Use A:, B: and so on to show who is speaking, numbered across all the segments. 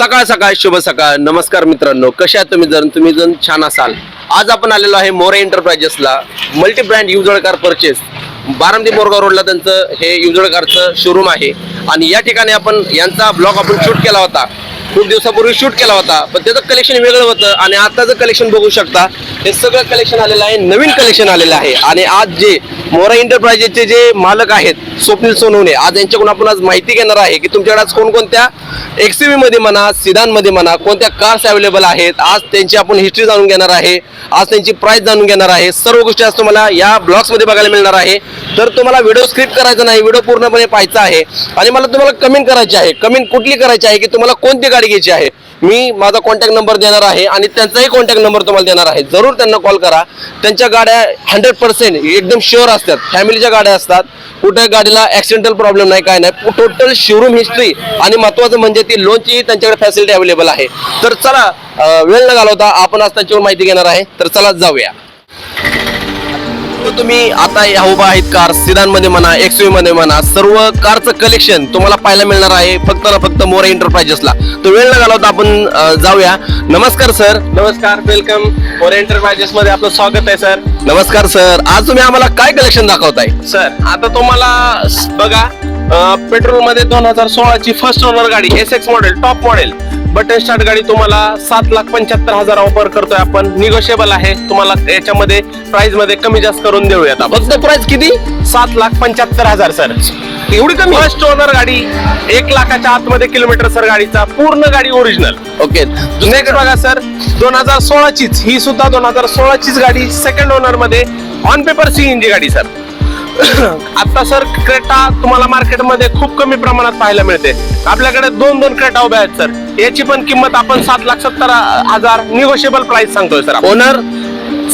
A: सकाळ सकाळ शुभ सकाळ. नमस्कार मित्रांनो कशा आहात तुम्ही जर तुम्ही जर छान असाल. आज आपण आलेलो आहे मोरे एंटरप्राइजेसला मल्टी ब्रँड युजळकार परचेस बारामती मोरगाव रोडला त्यांचं हे युजळकारचं शोरूम आहे. आणि या ठिकाणी आपण यांचा ब्लॉग आपण शूट केला होता. खूप दिवसापूर्वी शूट केला होता. पण त्याचं कलेक्शन वेगळं होतं आणि आताचं कलेक्शन बघू शकता हे सगळं कलेक्शन आलेलं आहे नवीन कलेक्शन आलेलं आहे. आणि आज जे मोरा एंटरप्राइजेसचे जे मालक आहेत स्वप्नील सोनवणे आज यांच्याकडून आपण आज माहिती घेणार आहे की तुमच्याकडे आज कोणकोणत्या एक्सीव्ही मध्ये म्हणा सिदानमध्ये म्हणा कोणत्या कार्स अवेलेबल आहेत आज त्यांची आपण हिस्ट्री जाणून घेणार आहे आज त्यांची प्राइस जाणून घेणार आहे. सर्व गोष्टी आज तुम्हाला या ब्लॉग्समध्ये बघायला मिळणार आहे. तर तुम्हाला व्हिडिओ स्क्रिप्ट करायचा नाही व्हिडिओ पूर्णपणे पाहायचा आहे. आणि मला तुम्हाला कमेंट करायची आहे. कमेंट कुठली करायची आहे की तुम्हाला कोणती गाडी घ्यायची आहे. मी माझा कॉन्टॅक्ट नंबर देणार आहे आणि त्यांचाही कॉन्टॅक्ट नंबर तुम्हाला देणार आहे. जरूर त्यांना कॉल करा. त्यांच्या गाड्या हंड्रेड पर्सेंट एकदम शुअर असतात. फॅमिलीच्या गाड्या असतात. कुठे गाडीला ॲक्सिडेंटल प्रॉब्लेम नाही काय नाही. टोटल शोरूम हिस्ट्री आणि महत्वाचं म्हणजे ती लोनची त्यांच्याकडे फॅसिलिटी अवेलेबल आहे. तर चला वेळ न घालवता आपण आज त्यांच्यावर माहिती घेणार आहे. तर चला जाऊया. तर तुम्ही आता या उभा आहेत कार सिदानमध्ये म्हणा एक्सयू मध्ये म्हणा सर्व कारचं कलेक्शन तुम्हाला पाहायला मिळणार आहे फक्त ना फक्त मोरे एंटरप्राइजेसला तर वेळ न घालवता आपण जाऊया. नमस्कार सर.
B: नमस्कार वेलकम मोरे एंटरप्राइजेस मध्ये आपलं स्वागत आहे सर.
A: नमस्कार सर. आज तुम्ही आम्हाला काय कलेक्शन दाखवताय?
B: सर आता तुम्हाला बघा पेट्रोलमध्ये दोन हजार सोळाची फर्स्ट ओनर गाडी S X model top model button start गाडी तुम्हाला सात लाख पंच्याहत्तर हजार ऑफर करतोय आपण. निगोशिएबल आहे. तुम्हाला याच्यामध्ये प्राइसमध्ये कमी जास्त करून देऊयात
A: फक्त प्राइस किती?
B: सात लाख पंच्याहत्तर हजार सर
A: एवढी कमी?
B: फर्स्ट ओनर गाडी एक लाखाच्या आतमध्ये किलोमीटर सर गाडीचा पूर्ण गाडी ओरिजिनल
A: ओके
B: नेक्स्ट बघा सर दोन हजार सोळाचीच ही सुद्धा दोन हजार सोळाचीच गाडी सेकंड ओनरमध्ये ऑन पेपर सीएनजी गाडी सर आता सर क्रेटा तुम्हाला मार्केटमध्ये खूप कमी प्रमाणात पाहायला मिळते. आपल्याकडे दोन दोन क्रेटा उभ्या आहेत सर याची पण किंमत आपण सात लाख सत्तर हजार निगोशिएबल प्राइस सांगतोय सर
A: ओनर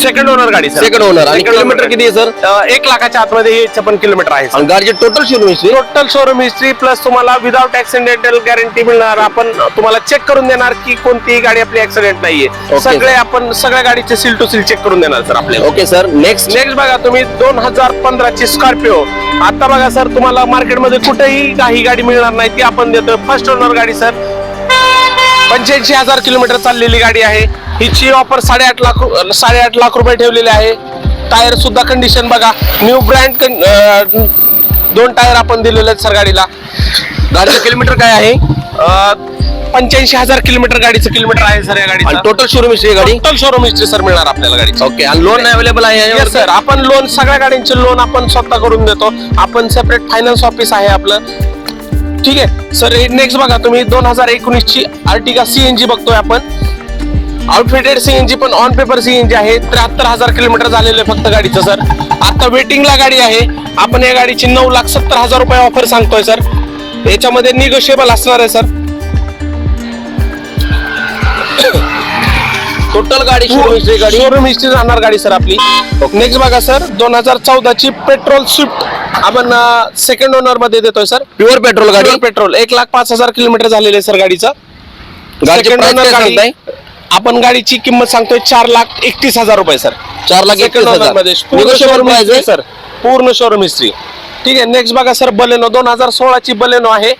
B: सेकंड ओनर गाडी सर.
A: Second owner. आणि
B: Second owner
A: किती आहे?
B: अं, एक लाखाच्या आतमध्ये याचं पण किलोमीटर आहे सर.
A: आणि गाडीची total showroom history
B: total showroom history plus तुम्हाला विदाउट ऍक्सिडेंटल गॅरंटी मिळणार. आपण तुम्हाला चेक करून देणार की कोणतीही गाडी आपली ऍक्सिडेंट नाहीये.
A: Okay,
B: सगळे. आपण सगळ्या गाडीचे सील टू सील चेक करून देणार सर आपल्याला.
A: ओके सर नेक्स्ट
B: नेक्स्ट बघा तुम्ही दोन हजार पंधराची स्कॉर्पिओ आता बघा सर तुम्हाला मार्केटमध्ये कुठेही काही गाडी मिळणार नाही ती आपण देतोय. फर्स्ट ओनर गाडी सर पंच्याऐंशी हजार किलोमीटर चाललेली गाडी आहे. हिची ऑफर साडेआठ लाख साडेआठ लाख रुपये ठेवलेले आहे. टायर सुद्धा कंडिशन बघा. न्यू ब्रँड दोन टायर आपण दिलेले आहेत सर गाडीला.
A: गाडीचं किलोमीटर काय आहे?
B: पंच्याऐंशी हजार किलोमीटर गाडीचं किलोमीटर आहे सर या गाडीचं.
A: टोटल शोरूम हिस्ट्री गाडी?
B: टोटल शोरूम हिस्ट्री सर मिळणार आपल्याला गाडी
A: ओके आणि लोन अवेलेबल आहे?
B: सर आपण लोन सगळ्या गाड्यांचे लोन आपण स्वतः करून देतो. आपण सेपरेट फायनान्स ऑफिस आहे आपलं. ठीक आहे. सर नेक्स्ट बघा तुम्ही दोन हजार एकोणीस ची आर्टिका सीएनजी बघतोय आपण. आउटफिटेड सीएनजी पण ऑन पेपर सीएनजी आहे. त्र्याहत्तर हजार किलोमीटर झालेलं आहे फक्त गाडीचं सर आता वेटिंगला गाडी आहे. आपण या गाडीची नऊ लाख सत्तर हजार रुपये ऑफर सांगतोय सर याच्यामध्ये निगोशिएबल असणार आहे सर
A: टोटल गाडी शोरूम हिस्ट्री गाडी.
B: शोरूम हिस्ट्री राहणार गाडी सर आपली. नेक्स्ट बघा सर दोन हजार चौदाची पेट्रोल स्विफ्ट आपण सेकंड ओनरमध्ये देतोय सर
A: प्युअर पेट्रोल गाडी.
B: पेट्रोल एक लाख पाच हजार किलोमीटर झालेले सर गाडीचं. owner
A: काय
B: गाडी? आपण गाडीची किंमत सांगतोय चार लाख एकतीस हजार रुपये सर
A: चार लाख एकतीस
B: सेकंड
A: हजार
B: ओनर? सर पूर्ण शोरूम हिस्ट्री ठीक आहे नेक्स्ट बघा सर बलेनो दोन हजार सोळाची बलेनो आहे.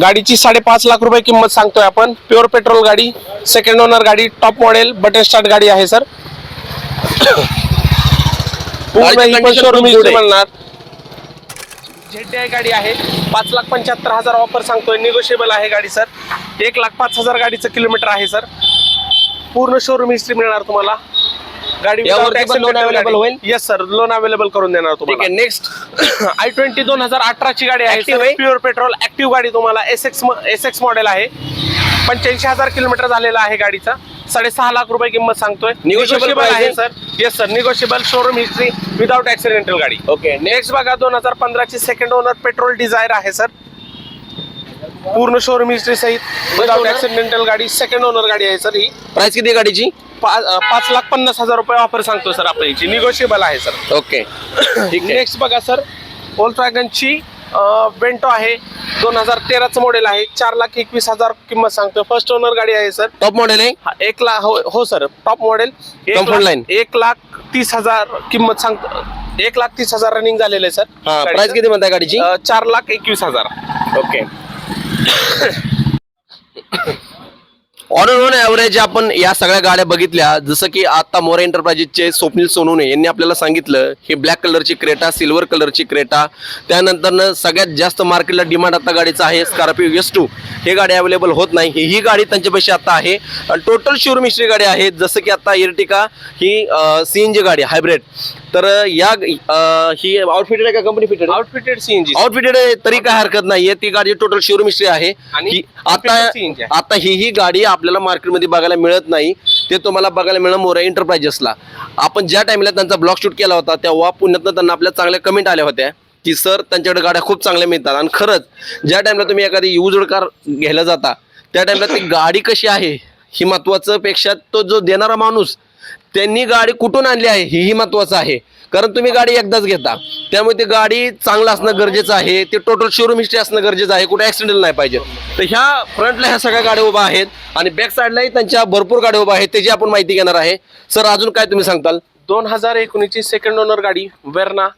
B: गाडीची साडेपाच लाख रुपये किंमत सांगतोय आपण. प्युअर पेट्रोल गाडी सेकंड ओनर गाडी टॉप मॉडेल बटन स्टार्ट गाडी आहे सर. म्हणणार गाडी आहे. पाच लाख पंच्याहत्तर हजार ऑफर सांगतोय. निगोशिएबल आहे गाडी सर एक लाख पाच हजार गाडीचं किलोमीटर आहे सर पूर्ण शोरूम हिस्ट्री मिळणार तुम्हाला. गाडी
A: यावरती पण loan available होईल?
B: येस सर लोन अवेलेबल करून देणार
A: ठीक आहे
B: तुम्हाला
A: नेक्स्ट
B: आय ट्वेंटी दोन हजार अठराची गाडी
A: Active
B: आहे
A: आहे?
B: प्युअर पेट्रोल ऍक्टिव्ह गाडी तुम्हाला. S X S X model आहे. पंच्याऐंशी हजार किलोमीटर झालेला आहे गाडीचा. साडेसहा लाख रुपये किंमत सांगतोय.
A: Negotiable
B: Negotiable आहे sir yes sir negotiable showroom history without accidental गाडी.
A: ओके
B: नेक्स्ट बघा दोन हजार पंधराची सेकंड ओनर पेट्रोल डिझायर आहे सर पूर्ण शोरूम हिस्ट्री सहित विदाउट
A: owner?
B: ऍक्सिडेंटल गाडी. सेकंड ओनर गाडी आहे सर ही.
A: प्राइस किती आहे गाडीची?
B: पाच लाख पन्नास हजार रुपये ऑफर सांगतो सर आपण. याची निगोशिएबल आहे सर.
A: ओके. ठीक आहे.
B: नेक्स्ट बघा सर. ची वेंटो आहे. दोन हजार तेराचं मॉडेल आहे. चार लाख एकवीस हजार किंमत सांगतो फर्स्ट ओनर गाडी आहे सर.
A: टॉप मॉडेल आहे?
B: हा, एक लाख हो हो सर. Top model
A: line.
B: एक लाख तीस हजार किंमत सांगतो एक लाख तीस हजार रनिंग झालेलं आहे सर.
A: प्राइस किती म्हणताय गाडीची?
B: चार लाख एकवीस हजार.
A: ओके. ऑन ऑन ॲव्हरेज आपण या सगळ्या गाड्या बघितल्या. जसं की आता मोरे एंटरप्राइजेसचे स्वप्नील सोनवणे यांनी आपल्याला सांगितलं ही ब्लॅक कलरची क्रेटा सिल्वर कलरची क्रेटा त्यानंतरनं सगळ्यात जास्त मार्केटला डिमांड आता गाडीचा आहे स्कॉर्पिओ एस टू हे गाडी अवेलेबल होत नाही. ही ही गाडी त्यांच्यापाशी आता आहे. टोटल शोरूम हिस्ट्री गाडी आहे. जसं की आता इर्टिका ही सी एन जी गाडी हायब्रिड तर या ही आउटफिटेड आहे का company fitted
B: outfitted CNG
A: outfitted आहे तरी काय हरकत नाहीये. ती गाडी टोटल शोरूम हिस्ट्री आहे.
B: आणि
A: आता. आता ही ही गाडी आपल्याला मार्केटमध्ये बघायला मिळत नाही ते तुम्हाला बघायला मिळणं मोरा एंटरप्राइजेसला आपण ज्या टाईमला त्यांचा ब्लॉग शूट केला होता तेव्हा पुण्यातनं त्यांना आपल्या चांगल्या कमेंट आल्या होत्या की सर त्यांच्याकडे गाड्या खूप चांगल्या मिळतात. आणि खरंच ज्या टाईमला तुम्ही एखादी युजड कार घ्यायला जाता त्या टाईमला ती गाडी कशी आहे ही महत्वाचं पेक्षा तो जो देणारा माणूस त्यांनी गाडी कुठून आणली आहे हेही महत्वाचं आहे. कारण तुम्ही गाडी एकदाच घेता. त्यामुळे ती गाडी चांगलं असणं गरजेचं आहे. ते टोटल शोरूम हिस्ट्री असणं गरजेचं आहे. कुठे ऍक्सिडेंट नाही पाहिजे. तर ह्या फ्रंटला ह्या सगळ्या गाड्या उभ्या आहेत आणि बॅक साईडलाही त्यांच्या भरपूर गाड्या उभ्या आहेत. त्याची आपण माहिती घेणार आहे. सर अजून काय तुम्ही सांगताल?
B: दोन हजार एकोणीसची सेकंड ओनर गाडी वेर्ना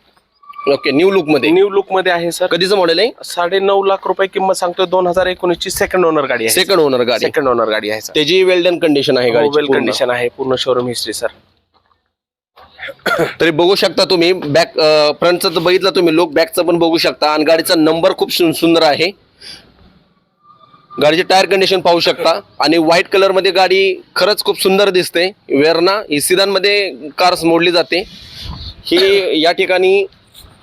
A: ओके न्यू लुकमध्ये.
B: न्यू लुकमध्ये आहे सर
A: कधीचं मॉडेल आहे?
B: साडे नऊ लाख रुपये किंमत सांगतोय. दोन हजार एकोणीसची सेकंड ओनर गाडी आहे.
A: सेकंड ओनर गाडी.
B: सेकंड ओनर गाडी आहे
A: त्याची वेल्डन कंडिशन आहे
B: वेल
A: गाडी
B: कंडिशन आहे. पूर्ण शोरूम हिस्ट्री सर
A: तरी बघू शकता तुम्ही. बॅक फ्रंटचं तर बघितलं तुम्ही. लोक बॅकचं पण बघू शकता. आणि गाडीचा नंबर खूप सुंदर आहे. गाडीचे टायर कंडिशन पाहू शकता. आणि व्हाईट कलरमध्ये गाडी खरंच खूप सुंदर दिसते. वेरना ही सिदानमध्ये कार्स मोडली जाते. ही या ठिकाणी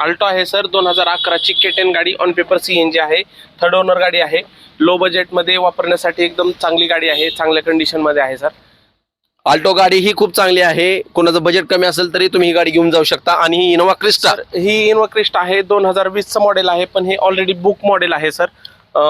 B: अल्टो आहे सर दोन हजार अकराची केटेन गाडी. On paper C N G आहे. थर्ड ओनर गाडी आहे. लो बजेटमध्ये वापरण्यासाठी एकदम चांगली गाडी आहे. चांगल्या कंडिशनमध्ये आहे सर
A: आल्टो गाडी ही खूप चांगली आहे. कोणाचं बजेट कमी असेल तरी तुम्ही ही गाडी घेऊन जाऊ शकता. आणि ही इनोवा क्रिस्टा
B: सर ही इनोवा क्रिस्ट आहे. दोन हजार वीसचं मॉडेल आहे पण हे ऑलरेडी बुक मॉडेल आहे सर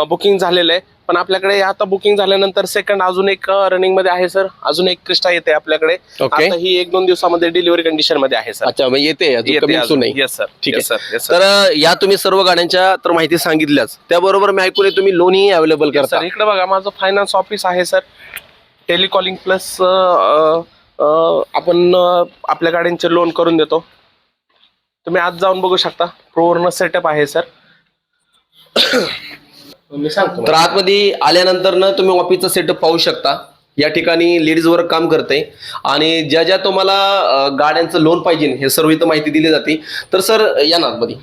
B: बुकिंग झालेलं आहे. पण आपल्याकडे आता बुकिंग झाल्यानंतर सेकंड अजून एक रनिंगमध्ये आहे सर अजून एक क्रिस्टा येते आपल्याकडे.
A: Okay.
B: ही एक दोन दिवसामध्ये डिलिव्हरी कंडिशनमध्ये आहे सर
A: अच्छा येते
B: येस सर
A: ठीक आहे.
B: Sir.
A: तर या तुम्ही सर्व गाड्यांच्या तर माहिती सांगितल्याच. त्याबरोबर मी ऐकून तुम्ही लोनही अवेलेबल करता.
B: सर इकडे बघा माझं फायनान्स ऑफिस आहे सर टेलिकॉलिंग प्लस आपण आपल्या गाड्यांचे लोन करून देतो. तुम्ही आज जाऊन बघू शकता. पूर्ण सेटअप आहे सर मी सांगतो
A: तर आतमध्ये आल्यानंतर ना तुम्ही ऑफिसचा सेटअप पाहू शकता. या ठिकाणी लेडीज वर्क काम करते. आणि ज्या ज्या तुम्हाला गाड्यांचं लोन पाहिजे हे सर्व इथं माहिती दिली जाते. तर सर या ना आतमध्ये.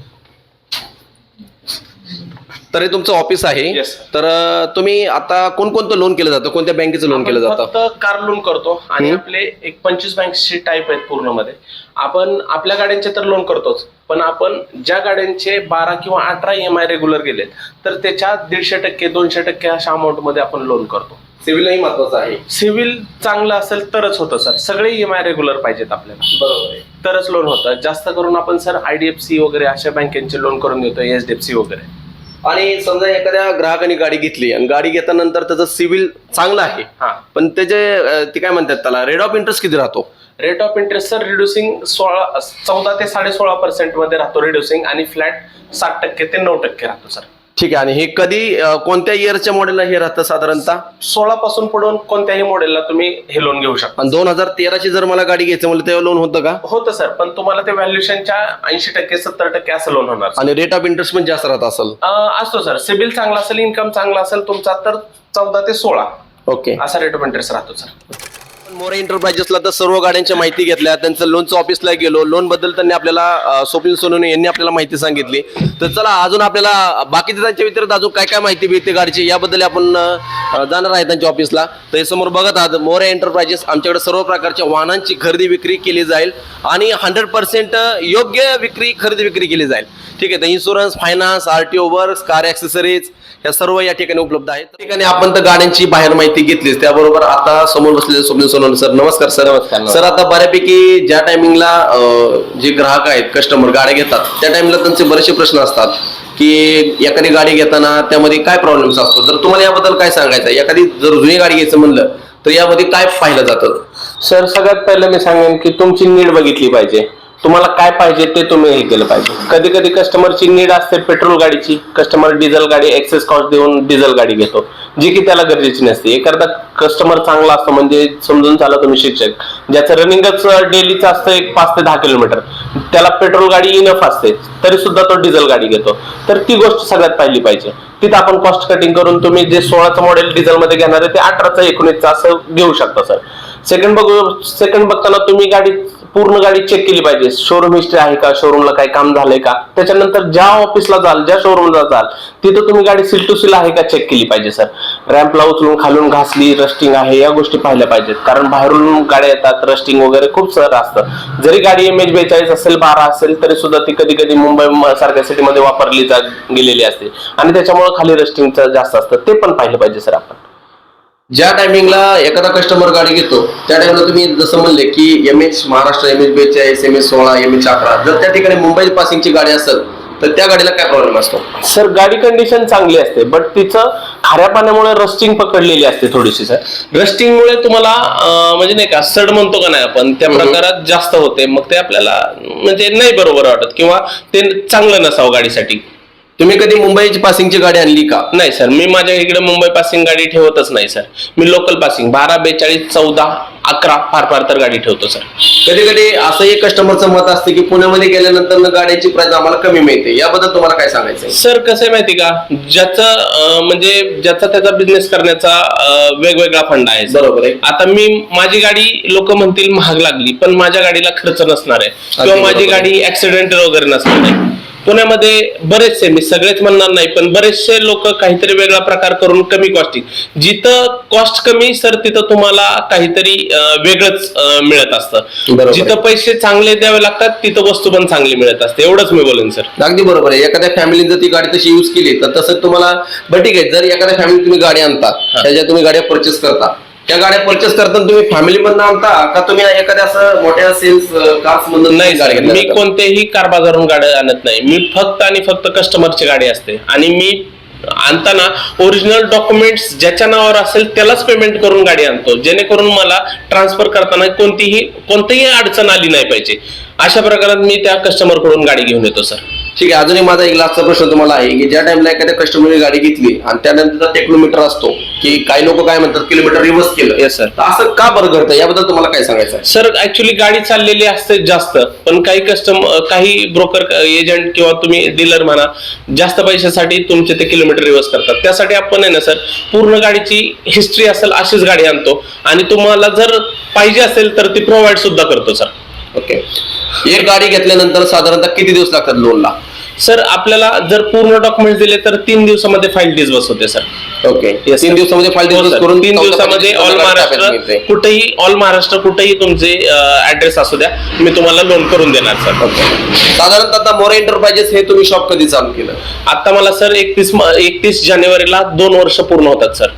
A: तर हे तुमचं ऑफिस आहे.
B: Yes.
A: तर अं, तुम्ही आता कोणकोणतं लोन केलं जातं? कोणत्या बँकेचं लोन केलं
B: आपण
A: जातं?
B: फक्त कार लोन करतो आणि
A: हम्म.
B: आपले एक पंचवीस बँकची टाईप आहेत पूर्णमध्ये आपण आपल्या गाड्यांचे तर लोन करतोच पण आपण ज्या गाड्यांचे बारा किंवा अठरा एम आय रेग्युलर गेलेत तर त्याच्या दीडशे टक्के दोनशे टक्के अशा अमाऊंटमध्ये आपण लोन करतो.
A: सिव्हिलही महत्वाचं आहे.
B: सिव्हिल चांगलं असेल तरच होतं सर. सगळे एम आय रेग्युलर पाहिजेत आपल्याला.
A: बरोबर आहे.
B: तरच लोन होतं. जास्त करून आपण सर आयडीएफसी वगैरे अशा बँकेचे लोन करून देतो एच डी एफ सी वगैरे.
A: आणि समजा एखाद्या ग्राहकाने गाडी घेतली आणि गाडी घेतल्यानंतर त्याचं सिव्हिल चांगलं आहे
B: हा.
A: पण त्याचे ते काय म्हणतात त्याला रेट ऑफ इंटरेस्ट किती राहतो?
B: Rate of interest sir reducing सोळा चौदा ते साडे सोळा पर्सेंटमध्ये राहतो रिड्युसिंग आणि फ्लॅट सात टक्के ते नऊ टक्के राहतो सर
A: ठीक आहे. आणि हे कधी अं, कोणत्या इयरच्या मॉडेलला हे राहतं साधारणतः?
B: सोळा पासून पुढून कोणत्याही मॉडेलला तुम्ही हे लोन घेऊ शकता.
A: आणि दोन हजार तेराची जर मला गाडी घ्यायचं म्हणलं तेव्हा लोन होतं का?
B: होतं सर पण तुम्हाला ते व्हॅल्युएशनच्या ऐंशी टक्के सत्तर टक्के असं लोन होणार.
A: आणि रेट ऑफ इंटरेस्ट पण जास्त राहत असेल?
B: अं, असतो सर सिबिल चांगला असेल इन्कम चांगला असेल तुमचा तर चौदा ते सोळा
A: ओके.
B: असा रेट ऑफ इंटरेस्ट राहतो सर
A: मोरे एंटरप्राइजेसला तर सर्व गाड्यांच्या माहिती घेतल्या त्यांचं लोनचं ऑफिसला गेलो लोनबद्दल त्यांनी आपल्याला अं, स्वप्नील सोनवणे यांनी आपल्याला माहिती सांगितली. तर चला अजून आपल्याला बाकीच्या त्यांच्या व्यतिरिक्त अजून काय काय माहिती भेटते गाडीची याबद्दल आपण जाणार आहे त्यांच्या ऑफिसला तर समोर बघत आहात मोरे एंटरप्राइजेस आमच्याकडे सर्व प्रकारच्या वाहनांची खरेदी विक्री केली जाईल आणि हंड्रेड पर्सेंट योग्य विक्री खरेदी विक्री केली जाईल. ठीक आहे तर insurance finance R T works car accessories या सर्व या ठिकाणी उपलब्ध आहेत. त्या ठिकाणी आपण तर गाड्यांची बाहेर माहिती घेतलीच त्याबरोबर आता समोर बसलेले स्वप्नील सोनवणे सर नमस्कार सर.
C: नमस्कार.
A: सर आता बऱ्यापैकी ज्या टायमिंगला जे ग्राहक आहेत कस्टमर गाड्या घेतात त्या टाइमला त्यांचे बरेचसे प्रश्न असतात की एखादी गाडी घेताना त्यामध्ये काय प्रॉब्लेम्स असतो तर तुम्हाला याबद्दल काय सांगायचं? एखादी जर जुनी गाडी घ्यायचं म्हणलं तर यामध्ये काय पाहिलं जातं?
C: सर सगळ्यात पहिलं मी सांगेन की तुमची नीड बघितली पाहिजे.
B: तुम्हाला काय पाहिजे ते तुम्ही हे केलं पाहिजे. कधी कधी कस्टमरची नीड असते पेट्रोल गाडीची. कस्टमर डिझेल गाडी एक्सेस कॉस्ट देऊन डिझेल गाडी घेतो. जी की त्याला गरजेची नसते. एखादा कस्टमर चांगला असतो म्हणजे समजून चाला तुम्ही शिक्षक. ज्याचं रनिंगच डेलीचं असतं एक पाच ते दहा किलोमीटर त्याला पेट्रोल गाडी इनफ असते. तरी सुद्धा तो डिझेल गाडी घेतो. तर ती गोष्ट सगळ्यात पाहिली पाहिजे. तिथं आपण कॉस्ट कटिंग करून तुम्ही जे सोळाचं मॉडेल डिझेल मध्ये घेणार आहे ते अठराचं एकोणीसचं असं घेऊ शकता सर सेकंड बघू सेकंड बघताना तुम्ही गाडी पूर्ण गाडी चेक केली पाहिजे. शोरूम हिस्ट्री आहे का? शोरूमला काही काम झालंय का? त्याच्यानंतर ज्या ऑफिसला जाल ज्या शोरूमला जाल तिथं तुम्ही गाडी सील टू सील आहे का चेक केली पाहिजे सर रॅम्पला उचलून खालून घासली रस्टिंग आहे या गोष्टी पाहिल्या पाहिजेत. कारण बाहेरून गाड्या येतात रस्टिंग वगैरे खूप सर असतं. जरी गाडी एम एच बेचाळीस असेल बारा असेल तरी सुद्धा ती कधी कधी मुंबई सारख्या सिटीमध्ये वापरली जा गेलेली असते. आणि त्याच्यामुळे खाली रस्टिंगचं जास्त असतं. ते पण पाहिलं पाहिजे सर आपण.
A: ज्या टायमिंगला एखादा कस्टमर गाडी घेतो त्या टाइमला तुम्ही जसं म्हणले की M H Maharashtra M H बेचाळीस एम एच सोळा एम एच अकरा. जर त्या ठिकाणी मुंबई पासिंगची गाडी असेल तर त्या गाडीला काय प्रॉब्लेम असतो?
B: सर गाडी कंडिशन चांगली असते बट तिचं खाऱ्या पाण्यामुळे रस्टिंग पकडलेली असते थोडीशी सर रस्टिंगमुळे तुम्हाला अं, म्हणजे नाही का सड म्हणतो का नाही आपण त्या. प्रकारात जास्त होते. मग ते आपल्याला म्हणजे नाही बरोबर वाटत किंवा ते चांगलं नसावं गाडीसाठी.
A: तुम्ही कधी मुंबईची पासिंगची गाडी आणली का?
B: नाही सर मी माझ्या इकडे मुंबई पासिंग गाडी ठेवतच नाही सर मी लोकल पासिंग बारा बेचाळीस चौदा अकरा फार फार तर गाडी ठेवतो सर
A: कधी कधी असं एक कस्टमरचं मत असते की पुण्यामध्ये गेल्यानंतर गाड्याची प्राइस आम्हाला कमी मिळते. याबद्दल तुम्हाला काय सांगायचं
B: सर कसं आहे माहिती का? ज्याचं म्हणजे ज्याचा त्याचा बिझनेस करण्याचा वेगवेगळा फंड आहे.
A: बरोबर आहे.
B: आता मी माझी गाडी लोक म्हणतील महाग लागली पण माझ्या गाडीला खर्च नसणार आहे. किंवा माझी. गाडी ऍक्सिडेंट वगैरे नसणार आहे. पुण्यामध्ये बरेचसे मी सगळेच म्हणणार नाही पण बरेचसे लोक काहीतरी वेगळा प्रकार करून कमी कॉस्टिंग जिथं कॉस्ट कमी सर तिथं तुम्हाला काहीतरी वेगळंच मिळत असतं. जिथं पैसे चांगले द्यावे लागतात तिथं वस्तू पण चांगली मिळत असते. एवढंच मी बोलेन सर
A: अगदी बरोबर आहे. एखाद्या फॅमिलीने जर ती गाडी तशी युज केली तर तसं तुम्हाला बरं ठीक आहे जर एखाद्या फॅमिली तुम्ही गाडी आणता त्याच्या तुम्ही गाड्या परचेस करता त्या गाड्या परचेस करताना तुम्ही फॅमिली मधनं आणता का तुम्ही एखाद्या असं मोठ्या सेल्स कार्स मधून
B: नाही
A: गाडी
B: मी? कोणतेही कार बाजारून गाड्या आणत नाही. मी फक्त आणि फक्त कस्टमरची गाडी असते. आणि मी आणताना ओरिजिनल डॉक्युमेंट्स ज्याच्या नावावर असेल त्यालाच पेमेंट करून गाडी आणतो. जेणेकरून मला ट्रान्सफर करताना कोणतीही कोणतीही अडचण आली नाही पाहिजे. अशा प्रकारात मी त्या कस्टमरकडून गाडी घेऊन येतो सर
A: ठीक आहे अजूनही माझा एक लास्टचा प्रश्न तुम्हाला आहे की ज्या टाइमला एखाद्या कस्टमरने गाडी घेतली आणि त्यानंतर टेक्नोमीटर असतो की काही लोक काय म्हणतात किलोमीटर रिव्हर्स केलं.
B: Sir.
A: तर असं का बरं घडतं? याबद्दल तुम्हाला काय सांगायचं आहे?
B: सर ऍक्च्युली गाडी चाललेली असते जास्त पण काही कस्टमर काही ब्रोकर एजंट किंवा तुम्ही डीलर म्हणा जास्त पैशासाठी तुमचे ते किलोमीटर रिवर्स करतात. त्यासाठी आपण आहे ना सर पूर्ण गाडीची हिस्ट्री असेल अशीच गाडी आणतो. आणि तुम्हाला जर पाहिजे असेल तर ती प्रोव्हाइड सुद्धा करतो सर
A: ओके एक गाडी घेतल्यानंतर साधारणतः किती दिवस लागतात लोनला
B: सर आपल्याला जर पूर्ण डॉक्युमेंट दिले तर तीन दिवसामध्ये फाईल डिस्बस होते सर.
A: ओके
B: Yes,
A: तीन
B: sir.
A: दिवसामध्ये फाईल
B: हो.
A: करून
B: तीन दिवसामध्ये ऑल महाराष्ट्र. कुठेही ऑल महाराष्ट्र कुठेही तुमचे ऍड्रेस असू द्या मी तुम्हाला लोन करून देणार सर.
A: ओके साधारणतः आता मोरे एंटरप्राइजेस हे तुम्ही शॉप कधी चालू केलं?
B: आता मला सर एकतीस एकतीस जानेवारीला दोन वर्ष पूर्ण होतात सर.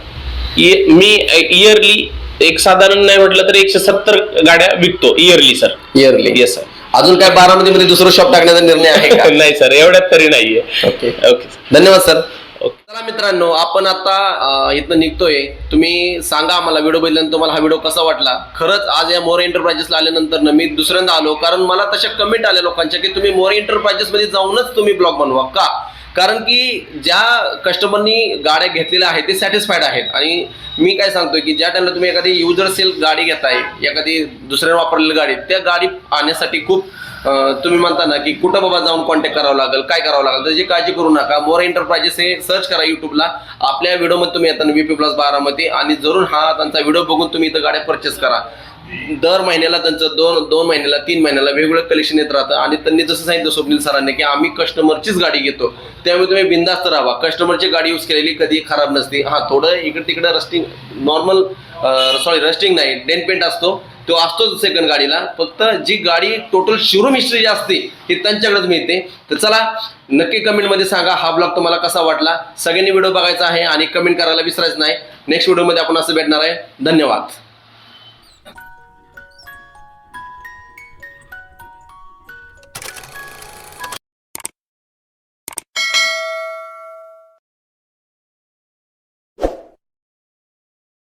B: ये- मी इयरली एक साधारण नाही म्हटलं तर एकशे सत्तर गाड्या विकतो yearly sir
A: yearly
B: yes sir
A: अजून काय बारामती मध्ये दुसरं शॉप टाकण्याचा निर्णय आहे का?
B: नाही सर एवढ्यात तरी नाहीये.
A: ओके
B: ओके
A: धन्यवाद सर चला मित्रांनो आपण आता इथनं निघतोय. तुम्ही सांगा आम्हाला व्हिडिओ बघितल्यानंतर तुम्हाला हा व्हिडिओ कसा वाटला? खरंच आज या मोरे एंटरप्राइजेसला आल्यानंतर मी दुसऱ्यांदा आलो कारण मला तशा कमेंट आल्या लोकांच्या की तुम्ही मोरे एंटरप्राइजेस मध्ये जाऊनच तुम्ही ब्लॉग बनवा का? कारण की ज्या कस्टमरनी गाड्या घेतलेल्या आहेत ते सॅटिस्फाईड आहेत. आणि मी काय सांगतोय की ज्या टाइमला तुम्ही एखादी युजर सेल गाडी घेताय एखादी दुसऱ्याने वापरलेली गाडी त्या गाडी आणण्यासाठी खूप तुम्ही म्हणता ना की कुठं बाबा जाऊन कॉन्टॅक्ट करावं लागेल काय करावं लागेल त्याची काळजी करू नका. मोर एंटरप्राइजेस हे सर्च करा युट्यूबला आपल्या व्हिडिओमध्ये तुम्ही येताना व्हीपी प्लस बारामध्ये आणि जरूर हा त्यांचा व्हिडिओ बघून तुम्ही इथं गाड्या परचेस करा. दर महिन्याला त्यांचं दोन दोन महिन्याला तीन महिन्याला वेगवेगळं कलेक्शन येत राहतं. आणि त्यांनी जसं सांगितलं स्वप्नील सरांनी की आम्ही कस्टमरचीच गाडी घेतो. त्यामुळे तुम्ही बिंदास्त राहा. कस्टमरची गाडी यूज केलेली कधी खराब नसते. हा थोडं इकडे तिकडे रस्टिंग नॉर्मल सॉरी रस्टिंग नाही. डेन पेंट असतो. तो असतो सेकंड गाडीला. फक्त जी गाडी टोटल शोरूम हिस्ट्री जी असते ती त्यांच्याकडेच मिळते. तर चला नक्की कमेंटमध्ये सांगा हा ब्लॉग तुम्हाला कसा वाटला. सगळ्यांनी व्हिडिओ बघायचा आहे आणि कमेंट करायला विसरायचं नाही. नेक्स्ट व्हिडिओमध्ये आपण असं भेटणार आहे. धन्यवाद.